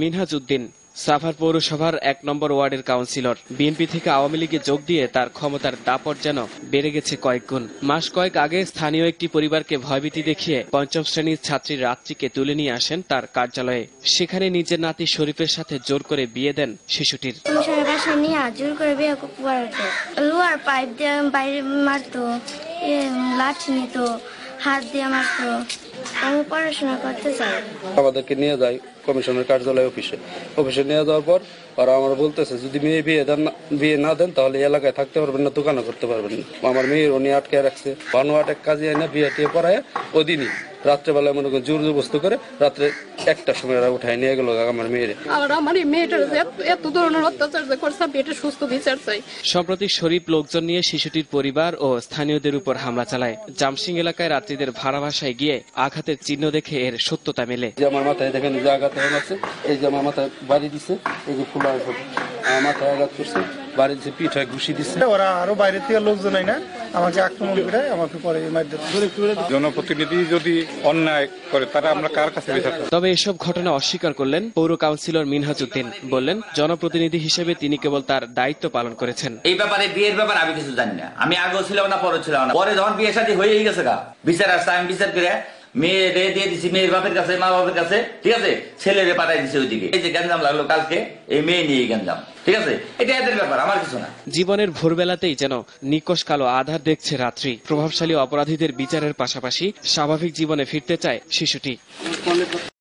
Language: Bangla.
মিনহাজ উদ্দিন সাভার পৌরসভার এক নম্বর ওয়ার্ডের কাউন্সিলর। বিএনপি থেকে আওয়ামী লীগে যোগ দিয়ে তার ক্ষমতার দাপট যেন বেড়ে গেছে কয়েক গুণ। মাস কয়েক আগে স্থানীয় একটি পরিবারকে ভয়ভীতি দেখিয়ে পঞ্চম শ্রেণির ছাত্রী রাত্রিকে তুলে নিয়ে আসেন তার কার্যালয়ে। সেখানে নিজের নাতি শরীফের সাথে জোর করে বিয়ে দেন শিশুটির। সংসারের বাসায় নিয়ে জোর করে বিয়ে লোহার পাইপ দিয়ে বাইরে মারতো লাঠি নিত হাত দিয়ে মারতো। আমি পড়াশোনা করতে চাই। আমাদেরকে নিয়ে যায়। কমিশনের কার্যালয় অফিসে। অফিসে নিয়ে যাওয়ার পর ওরা আমার বলতেছে, যদি মেয়ে বিয়ে দেন বিয়ে না দেন, তাহলে এলাকায় থাকতে পারবেন না, দোকানও করতে পারবেন না। আমার মেয়ের উনি আটকে রাখছে। ভানু এক কাজে এনে বিয়ে টিয়ে পড়ায় ওদিনই রাত্রেবেলায় মনে করেন জোর জবস্ত করে রাত্রে একটার সময় ওরা উঠায় নিয়ে গেল আমার মেয়েরে। আর আমার এই মেয়েটার এত- ধরনের অত্যাচার যে করছে এটা সুস্থ বিচার চাই। সম্প্রতি শরীফ লোকজন নিয়ে শিশুটির পরিবার ও স্থানীয়দের উপর হামলা চালায়। জামসিং এলাকায় রাত্রিদের ভাড়া বাসায় গিয়ে আঘাতের চিহ্ন দেখে এর সত্যতা মেলে। যে আমার মাথায় দেখেন যে আঘাত হয়ে আছে এই যে আমার মাথায় বাড়ি দিছে এই যে ফুলা মাথায় আঘাত করছে। বাড়ি দিছে ঘুষি দিছে। ওরা আরও বাইরে থেকে লোকজন না আমাকে আক্রমণ করে আমাকে পরে জনপ্রতিনিধি যদি অন্যায় করে তারা আমরা কার কাছে তবে এসব ঘটনা অস্বীকার করলেন পৌর কাউন্সিলর মিনহাজ উদ্দিন বললেন জনপ্রতিনিধি হিসেবে তিনি কেবল তার দায়িত্ব পালন করেছেন। এই ব্যাপারে বিয়ের ব্যাপারে আমি কিছু জানি না। আমি আগেও ছিলাম না পরে ছিলাম না। পরে যখন বিয়ে শাদী হয়েই গেছে গা বিচার আসছে আমি বিচার করে মেয়ে দিয়ে দিছি, মেয়ের বাপের কাছে, মা বাপের কাছে, ঠিক আছে? ছেলেরে পাঠাই দিছে ওইদিকে। এই যে গ্যাঞ্জাম লাগল কালকে, এই মেয়ে নিয়ে গ্যাঞ্জাম, ঠিক আছে? এটা এদের ব্যাপার, আমার কিছু না। জীবনের ভোরবেলাতেই যেন নিকশ কালো আধার দেখছে রাত্রি। প্রভাবশালী অপরাধীদের বিচারের পাশাপাশি স্বাভাবিক জীবনে ফিরতে চায় শিশুটি।